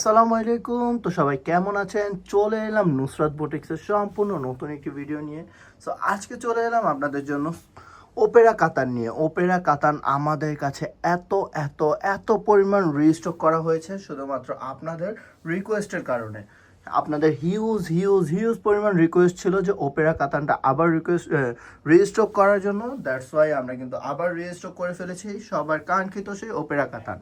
আসসালামু আলাইকুম। তো সবাই কেমন আছেন? চলে এলাম নুসরাত বোটিক্সের সম্পূর্ণ নতুন একটি ভিডিও নিয়ে। সো আজকে চলে এলাম আপনাদের জন্য ওপেরা কাতান নিয়ে। ওপেরা কাতান আমাদের কাছে এত এত এত পরিমাণ রিস্টক করা হয়েছে, শুধুমাত্র আপনাদের রিকোয়েস্টের কারণে। আপনাদের হিউজ হিউজ হিউজ পরিমাণ রিকোয়েস্ট ছিল যে ওপেরা কাতানটা আবার রিকোয়েস্ট রিস্টক করার জন্য। দ্যাটস ওয়াই আমরা কিন্তু আবার রিস্টক করে ফেলেছি সবার কাঙ্ক্ষিত সেই ওপেরা কাতান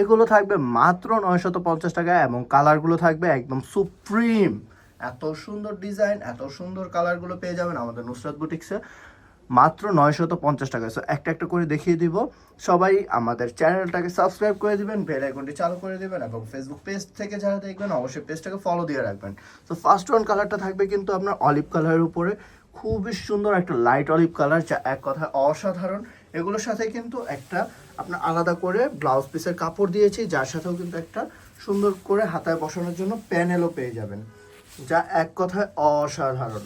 এগুলো থাকবে মাত্র নয়শত পঞ্চাশ টাকা এবং কালারগুলো থাকবে একদম সুপ্রিম এত সুন্দর ডিজাইন এত সুন্দর কালারগুলো পেয়ে যাবেন আমাদের নুসরাত বুটিক্সে মাত্র নয়শত পঞ্চাশ টাকা। সো একটা একটা করে দেখিয়ে দিব। সবাই আমাদের চ্যানেলটাকে সাবস্ক্রাইব করে দিবেন, বেল আইকনটি চালু করে দিবেন এবং ফেসবুক পেজ থেকে যারা দেখবেন, অবশ্যই পেজটাকে ফলো দিয়ে রাখবেন। সো ফার্স্ট ওয়ান কালারটা থাকবে কিন্তু আপনার অলিভ কালারের উপরে। খুবই সুন্দর একটা লাইট অলিভ কালার যা এক কথায় অসাধারণ। এগুলোর সাথে কিন্তু একটা আপনার আলাদা করে ব্লাউজ পিসের কাপড় দিয়েছি, যার সাথেও কিন্তু একটা সুন্দর করে হাতায় বসানোর জন্য প্যানেলও পেয়ে যাবেন, যা এক কথায় অসাধারণ।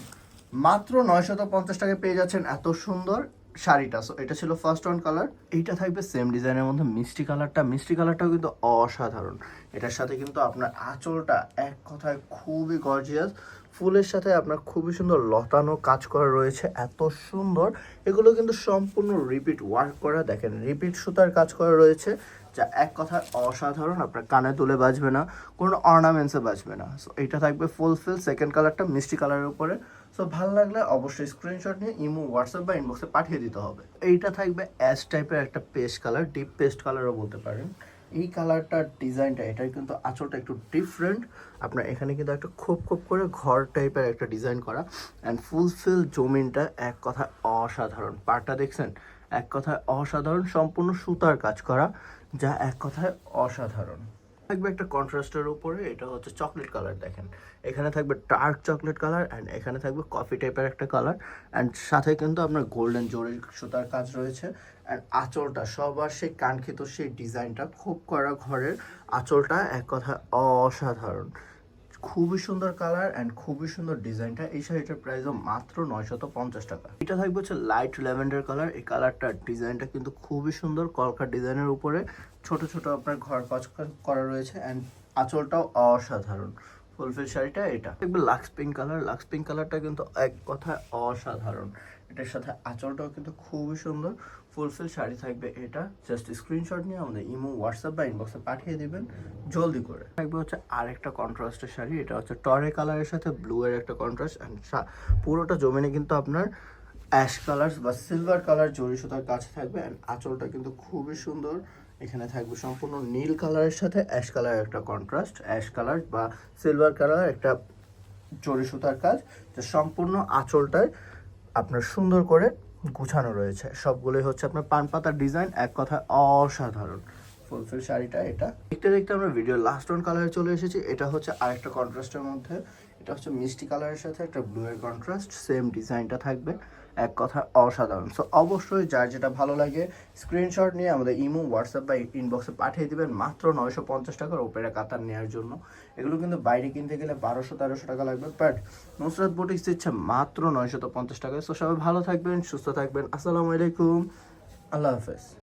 মাত্র নয়শত পঞ্চাশ টাকায় পেয়ে যাচ্ছেন এত সুন্দর শাড়িটা। সো এটা ছিল ফার্স্ট ওয়ান কালার এইটা থাকবে সেম ডিজাইনের মধ্যে মিষ্টি কালারটা মিষ্টি কালারটাও কিন্তু অসাধারণ। এটার সাথে কিন্তু আপনার আঁচলটা এক কথায় খুবই গর্জিয়াস ফুলের সাথে আপনার খুবই সুন্দর লতানো কাজ করা রয়েছে। এত সুন্দর। এগুলো কিন্তু সম্পূর্ণ রিপিট ওয়ার্ক করা। দেখেন রিপিট সুতার কাজ করা রয়েছে। যা এক কথায় অসাধারণ, আপনার কানে তুলে বাজবে না, কোনো অর্নামেন্টসে বাজবে না। সো এটা থাকবে ফুল ফিল সেকেন্ড কালারটা মিষ্টি কালারের উপরে। সো ভালো লাগলে অবশ্যই স্ক্রিনশট নিয়ে ইমো হোয়াটসঅ্যাপ বা ইনবক্সে পাঠিয়ে দিতে হবে। এইটা থাকবে অ্যাশ টাইপের একটা পেস্ট কালার ডিপ পেস্ট কালারও বলতে পারেন। এই কালারটার ডিজাইনটা এটার কিন্তু আঁচলটা একটু ডিফারেন্ট আপনার এখানে কিন্তু একটা খোপ খোপ করে ঘর টাইপের একটা ডিজাইন করা। অ্যান্ড ফুলফিল জমিনটা এক কথা অসাধারণ। পাড়টা দেখছেন? এক কথায় অসাধারণ, সম্পূর্ণ সুতার কাজ করা, যা এক কথায় অসাধারণ। থাকবে একটা কন্ট্রাস্টের উপরে, এটা হচ্ছে চকলেট কালার দেখেন। এখানে থাকবে ডার্ক চকলেট কালার অ্যান্ড এখানে থাকবে কফি টাইপের একটা কালার অ্যান্ড সাথে কিন্তু আপনার গোল্ডেন জরি সুতার কাজ রয়েছে অ্যান্ড আঁচলটা, সবার সেই কাঙ্ক্ষিত সেই ডিজাইনটা খুব করা ঘরের আঁচলটা এক কথা অসাধারণ। খুবই সুন্দর কালার অ্যান্ড খুবই সুন্দর ডিজাইনটা। এই শাড়িটার প্রাইসও মাত্র নয়শত পঞ্চাশ টাকা। এটা থাকবে হচ্ছে লাইট ল্যাভেন্ডার কালার এই কালারটার ডিজাইনটা কিন্তু খুবই সুন্দর কলকা ডিজাইনের উপরে। ছোট ছোট আপনার ঘর কাজ করা রয়েছে অ্যান্ড আঁচলটাও অসাধারণ। ফুলফিল শাড়িটা এটা। দেখবে lux pink colour, lux pink কালারটা কিন্তু এক কথায় অসাধারণ। এটার সাথে আঁচলটাও কিন্তু খুবই সুন্দর। ফুলফিল শাড়ি থাকবে এটা। জাস্ট স্ক্রিনশট নিয়ে আমাদের ইমো, হোয়াটসঅ্যাপ বা ইনবক্সে পাঠিয়ে দিবেন, জলদি করে। থাকবে হচ্ছে আরেকটা কন্ট্রাস্টের শাড়ি, এটা হচ্ছে টরে কালারের সাথে ব্লু এর একটা কন্ট্রাস্ট অ্যান্ড পুরোটা জমিনে কিন্তু আপনার অ্যাশ কালার বা সিলভার কালার জরি সুতার কাছে থাকবে অ্যান্ড আঁচলটা কিন্তু খুবই সুন্দর। এখানে থাকবে সম্পূর্ণ নীল কালারের সাথে অ্যাশ কালারের একটা কন্ট্রাস্ট অ্যাশ কালার বা সিলভার কালার একটা জরি সুতার কাজ, যা সম্পূর্ণ আঁচলটায় আপনার সুন্দর করে গুছানো রয়েছে। সবগুলোই হচ্ছে আপনার পান পাতার ডিজাইন এক কথা অসাধারণ। ফুলফিল শাড়িটা এটা। দেখতে দেখতে আমরা ভিডিও লাস্ট ওয়ান কালারে চলে এসেছি। এটা হচ্ছে আরেকটা কন্ট্রাস্টের মধ্যে। এটা হচ্ছে মিষ্টি কালারের সাথে একটা ব্লু এর কন্ট্রাস্ট সেম ডিজাইনটা থাকবে, এক কথা অসাধারণ। সো অবশ্যই যার যেটা ভালো লাগে স্ক্রিনশট নিয়ে আমাদের ইমো হোয়াটসঅ্যাপ বা ইনবক্সে পাঠিয়ে দিবেন, মাত্র নয়শো পঞ্চাশ টাকার ওপেরা কাতার নেওয়ার জন্য। এগুলো কিন্তু বাইরে কিনতে গেলে বারোশো, তেরোশো টাকা লাগবে বাট নুসরাত বুটিক্স দিচ্ছে মাত্র নয়শত পঞ্চাশ টাকায়। সো সবাই ভালো থাকবেন, সুস্থ থাকবেন। আসসালামু আলাইকুম। আল্লাহ হাফেজ।